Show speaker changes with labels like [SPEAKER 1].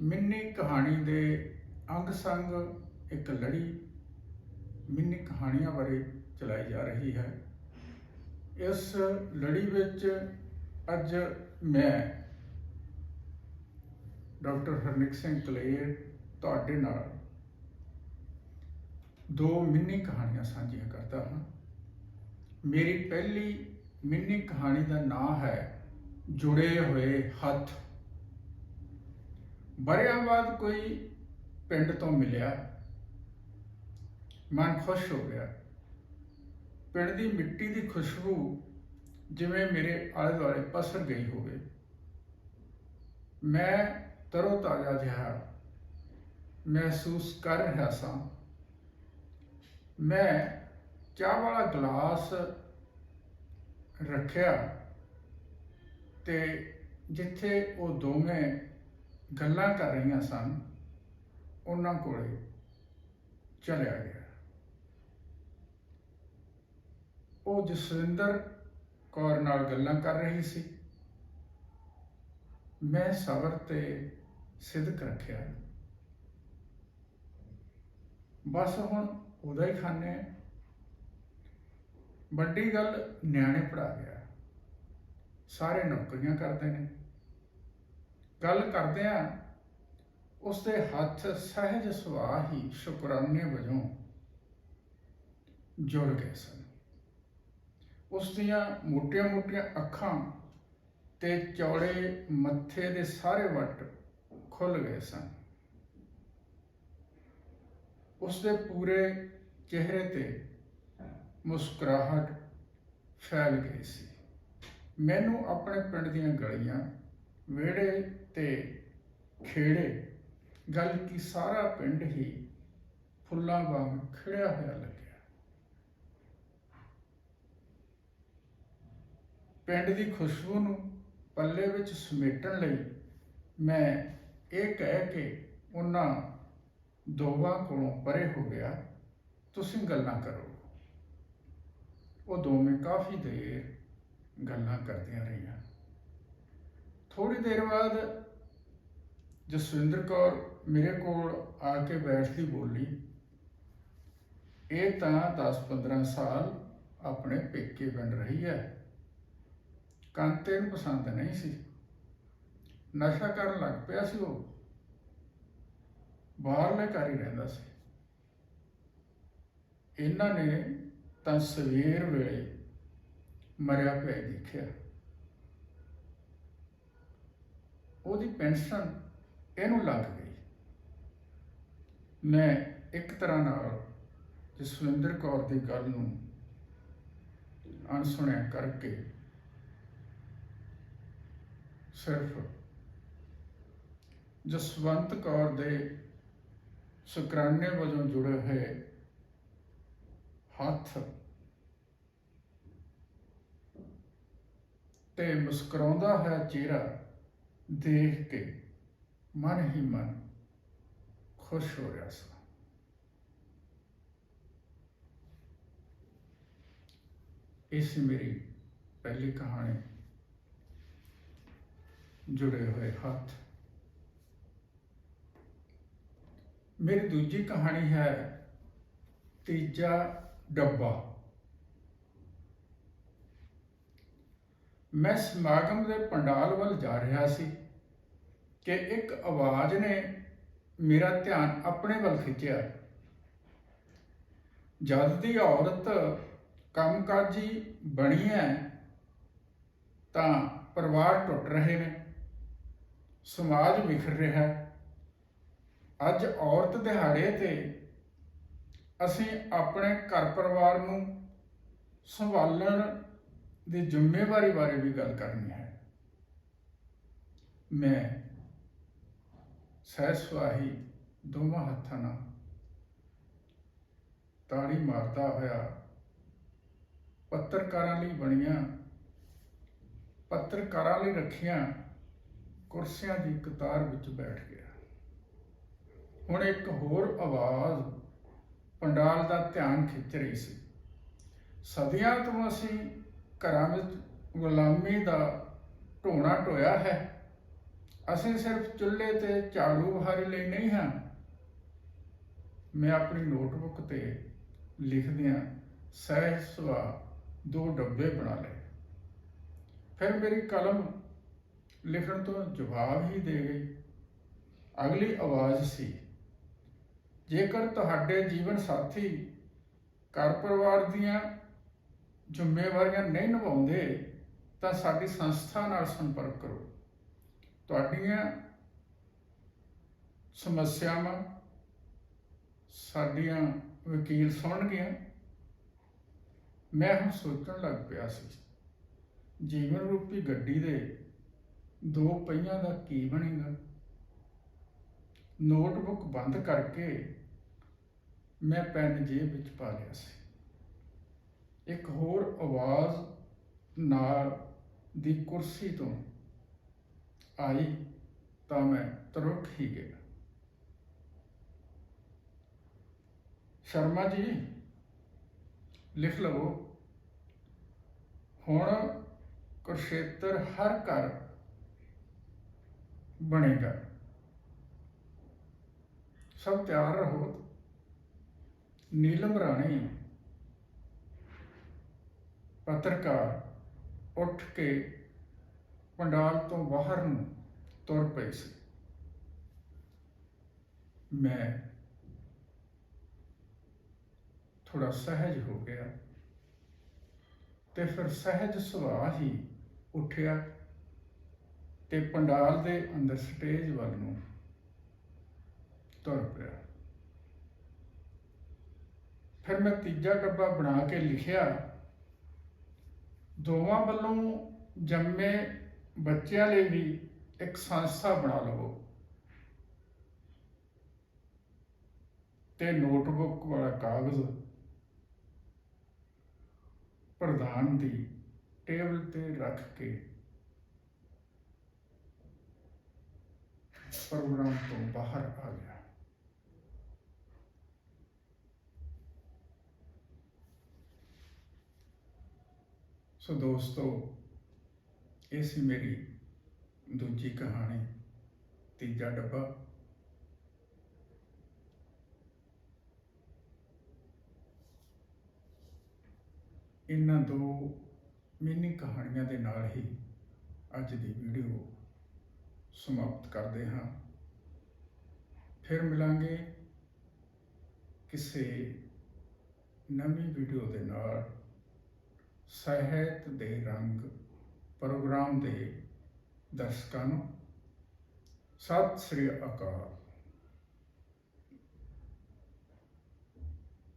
[SPEAKER 1] Mini ਕਹਾਣੀ ਦੇ ਅੰਗ ਸੰਗ ਇੱਕ ਲੜੀ ਮਿੰਨੀ ਕਹਾਣੀਆਂ ਬਾਰੇ ਚਲਾਈ ਜਾ ਰਹੀ ਹੈ। ਇਸ ਲੜੀ ਵਿੱਚ ਅੱਜ ਮੈਂ ਡਾਕਟਰ ਹਰਨਿਕ ਸਿੰਘ ਕਲੇਰ ਤੁਹਾਡੇ ਨਾਲ ਦੋ ਮਿੰਨੀ ਕਹਾਣੀਆਂ ਸਾਂਝੀਆਂ ਕਰਦਾ ਹਾਂ। ਮੇਰੀ ਪਹਿਲੀ ਮਿੰਨੀ ਕਹਾਣੀ ਦਾ ਨਾਮ ਹੈ ਜੁੜੇ ਹੋਏ ਹੱਥ। ਬਰਿਆਂ ਬਾਅਦ ਕੋਈ ਪਿੰਡ ਤੋਂ ਮਿਲਿਆ। ਮਨ ਖੁਸ਼ ਹੋ ਗਿਆ। ਪਿੰਡ ਦੀ ਮਿੱਟੀ ਦੀ ਖੁਸ਼ਬੂ ਜਿਵੇਂ ਮੇਰੇ ਆਲੇ ਦੁਆਲੇ ਪਸਰ ਗਈ ਹੋਵੇ। ਮੈਂ ਤਰੋ ਤਾਜ਼ਾ ਜਿਹਾ ਮਹਿਸੂਸ ਕਰ ਰਿਹਾ ਸਾਂ। ਮੈਂ ਚਾਹ ਵਾਲਾ ਗਲਾਸ ਰੱਖਿਆ ਤੇ ਜਿੱਥੇ ਉਹ ਦੋਵੇਂ ਗੱਲਾਂ ਕਰ ਰਹੀਆਂ ਸਨ, ਉਹਨਾਂ ਕੋਲੇ ਚਲਿਆ ਗਿਆ। ਉਹ ਜਸਵਿੰਦਰ ਕੌਰ ਨਾਲ ਗੱਲਾਂ ਕਰ ਰਹੀ ਸੀ। ਮੈਂ ਸਬਰ ਤੇ ਸਿਦਕ ਰੱਖਿਆ। ਬਸ ਹੁਣ ਉਹਦਾ ਹੀ ਖਾਣੇ ਆ। ਵੱਡੀ ਗੱਲ ਨਿਆਣੇ ਪੜਾ ਗਿਆ। ਸਾਰੇ ਨੌਕਰੀਆਂ ਕਰਦੇ ਨੇ। ਗੱਲ ਕਰਦਿਆਂ ਆ ਉਸ ਦੇ ਹੱਥ ਸਹਿਜ ਸੁਭਾਅ ਹੀ ਸ਼ੁਕਰਾਨੇ ਵਜੋਂ ਜੁੜ ਗਏ ਸਨ। ਉਸ ਦੀਆਂ ਮੋਟੀਆਂ-ਮੋਟੀਆਂ ਅੱਖਾਂ ਤੇ ਚੌੜੇ ਮੱਥੇ ਦੇ ਸਾਰੇ ਵੱਟ ਖੁੱਲ ਗਏ ਸਨ। ਉਸ ਦੇ ਪੂਰੇ ਚਿਹਰੇ ਤੇ ਮੁਸਕਰਾਹਟ ਫੈਲ ਗਈ ਸੀ। ਮੈਨੂੰ ਆਪਣੇ ਪਿੰਡ ਦੀਆਂ ਗਲੀਆਂ, ਵਿਹੜੇ ਤੇ ਖੇੜੇ। ਗੱਲ ਕੀ ਸਾਰਾ ਪਿੰਡ ਹੀ ਫੁੱਲਾਂ ਵਾਂਗ ਖਿੜਿਆ ਹੋਇਆ ਲੱਗਿਆ। ਪਿੰਡ ਦੀ ਖੁਸ਼ਬੂ ਨੂੰ ਪੱਲੇ ਵਿੱਚ ਸਮੇਟਣ ਲਈ ਮੈਂ ਇਹ ਕਹਿ ਕੇ ਉਹਨਾਂ ਦੋਵਾਂ ਕੋਲੋਂ ਪਰੇ ਹੋ ਗਿਆ, ਤੁਸੀਂ ਗੱਲਾਂ ਕਰੋ। ਉਹ ਦੋਵੇਂ ਕਾਫੀ ਦੇਰ ਗੱਲਾਂ ਕਰਦੀਆਂ ਰਹੀਆਂ। ਥੋੜੀ ਦੇਰ ਬਾਅਦ ਜਸਵਿੰਦਰ ਕੌਰ ਮੇਰੇ ਕੋਲ ਆ ਕੇ ਬੈਠਦੀ ਬੋਲੀ, ਇਹ ਤਾਂ 10-15 ਸਾਲ ਆਪਣੇ ਪੇਕੇ ਪਿੰਡ ਰਹੀ ਹੈ। ਕਾਂਤੇ ਨੂੰ ਪਸੰਦ ਨਹੀਂ ਸੀ। ਨਸ਼ਾ ਕਰਨ ਲੱਗ ਪਿਆ ਸੀ ਉਹ। ਬਾਹਰਲੇ ਘਰ ਹੀ ਰਹਿੰਦਾ ਸੀ। ਇਹਨਾਂ ਨੇ ਤਾਂ ਸਵੇਰ ਵੇਲੇ ਮਰਿਆ ਪਿਆ ਦੇਖਿਆ। ਉਹਦੀ ਪੈਨਸ਼ਨ ਇਹਨੂੰ ਲੱਗ ਗਈ। ਮੈਂ ਇੱਕ ਤਰ੍ਹਾਂ ਨਾਲ ਜਸਵਿੰਦਰ ਕੌਰ ਦੀ ਗੱਲ ਨੂੰ ਅਣਸੁਣਿਆ ਕਰਕੇ ਸਿਰਫ ਜਸਵੰਤ ਕੌਰ ਦੇ ਸ਼ੁਕਰਾਨੇ ਵਜੋਂ ਜੁੜੇ ਹੋਏ ਹੱਥ ਤੇ ਮੁਸਕਰਾਉਂਦਾ ਹੈ ਚਿਹਰਾ ਦੇਖ ਕੇ ਮਨ ਹੀ ਮਨ ਖੁਸ਼ ਹੋ ਰਿਹਾ ਸੀ ਇਸ ਮੇਰੀ ਪਹਿਲੀ ਕਹਾਣੀ ਜੁੜੇ ਹੋਏ ਹੱਥ ਮੇਰੀ ਦੂਜੀ ਕਹਾਣੀ ਹੈ ਤੀਜਾ ਡੱਬਾ ਮੈਂ ਸਮਾਗਮ ਦੇ ਪੰਡਾਲ ਵੱਲ ਜਾ ਰਿਹਾ ਸੀ ਕਿ ਇੱਕ ਆਵਾਜ਼ ਨੇ ਮੇਰਾ ਧਿਆਨ ਆਪਣੇ ਵੱਲ ਖਿੱਚਿਆ। ਜਦ ਦੀ ਔਰਤ ਕੰਮਕਾਜੀ ਬਣੀ ਹੈ, ਤਾਂ ਪਰਿਵਾਰ ਟੁੱਟ ਰਹੇ ਨੇ, ਸਮਾਜ ਵਿਖਰ ਰਿਹਾ ਅੱਜ ਔਰਤ ਦਿਹਾੜੇ ਤੇ ਅਸੀਂ ਆਪਣੇ ਘਰ ਪਰਿਵਾਰ ਨੂੰ ਸੰਭਾਲਣ ਦੀ ਜ਼ਿੰਮੇਵਾਰੀ ਬਾਰੇ ਵੀ ਗੱਲ ਕਰਨੀ ਹੈ। ਮੈਂ ਸਹਿ ਸੁਆਹੀ ਦੋਵਾਂ ਹੱਥਾਂ ਨਾਲ ਤਾੜੀ ਮਾਰਦਾ ਹੋਇਆ ਪੱਤਰਕਾਰਾਂ ਲਈ ਬਣੀਆਂ, ਪੱਤਰਕਾਰਾਂ ਲਈ ਰੱਖੀਆਂ ਕੁਰਸੀਆਂ ਦੀ ਕਤਾਰ ਵਿੱਚ ਬੈਠ ਗਿਆ। ਹੁਣ ਇੱਕ ਹੋਰ ਆਵਾਜ਼ ਪੰਡਾਲ ਦਾ ਧਿਆਨ ਖਿੱਚ ਰਹੀ ਸੀ। ਸਦੀਆਂ ਤੋਂ ਅਸੀਂ ਘਰਾਂ ਵਿੱਚ ਗੁਲਾਮੀ ਦਾ ਢੋਣਾ ਢੋਇਆ ਹੈ। ਅਸੀਂ ਸਿਰਫ ਚੁੱਲ੍ਹੇ ਤੇ ਝਾੜੂ ਬਹਾਰੀ ਲਈ ਨਹੀਂ ਹਾਂ। ਮੈਂ ਆਪਣੀ ਨੋਟਬੁੱਕ ਤੇ ਲਿਖਦਿਆਂ ਸਹਿਜ ਸੁਭਾ ਦੋ ਡੱਬੇ ਬਣਾ ਲਏ। ਫਿਰ ਮੇਰੀ ਕਲਮ ਲਿਖਣ ਤੋਂ ਜਵਾਬ ਹੀ ਦੇ ਗਈ। ਅਗਲੀ ਆਵਾਜ਼ ਸੀ, ਜੇਕਰ ਤੁਹਾਡੇ ਜੀਵਨ ਸਾਥੀ ਘਰ ਪਰਿਵਾਰ ਦੀਆਂ ਜ਼ਿੰਮੇਵਾਰੀਆਂ ਨਹੀਂ ਨਿਭਾਉਂਦੇ, ਤਾਂ ਸਾਡੀ ਸੰਸਥਾ ਨਾਲ ਸੰਪਰਕ ਕਰੋ। ਤੁਹਾਡੀਆਂ ਸਮੱਸਿਆਵਾਂ ਸਾਡੀਆਂ ਵਕੀਲ ਸੁਣਨਗੀਆਂ। ਮੈਂ ਹੁਣ ਸੋਚਣ ਲੱਗ ਪਿਆ ਸੀ, ਜੀਵਨ ਰੂਪੀ ਗੱਡੀ ਦੇ ਦੋ ਪਹੀਆਂ ਦਾ ਕੀ ਬਣੇਗਾ? ਨੋਟਬੁੱਕ ਬੰਦ ਕਰਕੇ ਮੈਂ ਪੈਨ ਜੇਬ ਵਿੱਚ ਪਾ ਲਿਆ ਸੀ। ਇੱਕ ਹੋਰ ਆਵਾਜ਼ ਨਾਲ ਦੀ ਕੁਰਸੀ ਤੋਂ ਆਈ ਤਾਂ ਮੈਂ ਤੁਰਕ ਹੀ ਗਿਆ ਸ਼ਰਮਾ ਜੀ ਲਿਖ ਲਵੋ ਹੁਣ ਕੁਰਸ਼ੇਤਰ ਹਰ ਘਰ ਬਣੇਗਾ ਸਭ ਤਿਆਰ ਰਹੋ ਨੀਲਮ ਰਾਣੀ ਪੱਤਰਕਾਰ ਉੱਠ ਕੇ ਪੰਡਾਲ ਤੋਂ ਬਾਹਰ ਨੂੰ ਤੁਰ ਪਏ ਸੀ। ਮੈਂ ਥੋੜਾ ਸਹਿਜ ਹੋ ਗਿਆ ਤੇ ਫਿਰ ਸਹਿਜ ਸੁਭਾਅ ਹੀ ਉੱਠਿਆ ਤੇ ਪੰਡਾਲ ਦੇ ਅੰਦਰ ਸਟੇਜ ਵੱਲ ਨੂੰ ਤੁਰ ਪਿਆ। ਫਿਰ ਮੈਂ ਤੀਜਾ ਡੱਬਾ ਬਣਾ ਕੇ ਲਿਖਿਆ, ਦੋਵਾਂ ਵੱਲੋਂ ਜੰਮੇ ਬੱਚਿਆਂ ਲਈ ਵੀ ਇੱਕ ਸੰਸਥਾ ਬਣਾ ਲਵੋ। ਤੇ ਨੋਟਬੁੱਕ ਵਾਲਾ ਕਾਗਜ਼ ਪ੍ਰਧਾਨ ਦੀ ਟੇਬਲ ਤੇ ਰੱਖ ਕੇ ਪ੍ਰੋਗਰਾਮ ਤੋਂ ਬਾਹਰ ਆ ਗਿਆ। ਸੋ ਦੋਸਤੋ ਇਹ ਸੀ ਮੇਰੀ ਦੂਜੀ ਕਹਾਣੀ, ਤੀਜਾ ਡੱਬਾ। ਇਹਨਾਂ ਦੋ ਮਿੰਨੀ ਕਹਾਣੀਆਂ ਦੇ ਨਾਲ ਹੀ ਅੱਜ ਦੀ ਵੀਡੀਓ ਸਮਾਪਤ ਕਰਦੇ ਹਾਂ। ਫਿਰ ਮਿਲਾਂਗੇ ਕਿਸੇ ਨਵੀਂ ਵੀਡੀਓ ਦੇ ਨਾਲ। ਸਹਿਤ ਦੇ ਰੰਗ। ਪ੍ਰੋਗਰਾਮ ਦੇ ਦਰਸ਼ਕਾਂ ਨੂੰ ਸਤਿ ਸ੍ਰੀ ਅਕਾਲ।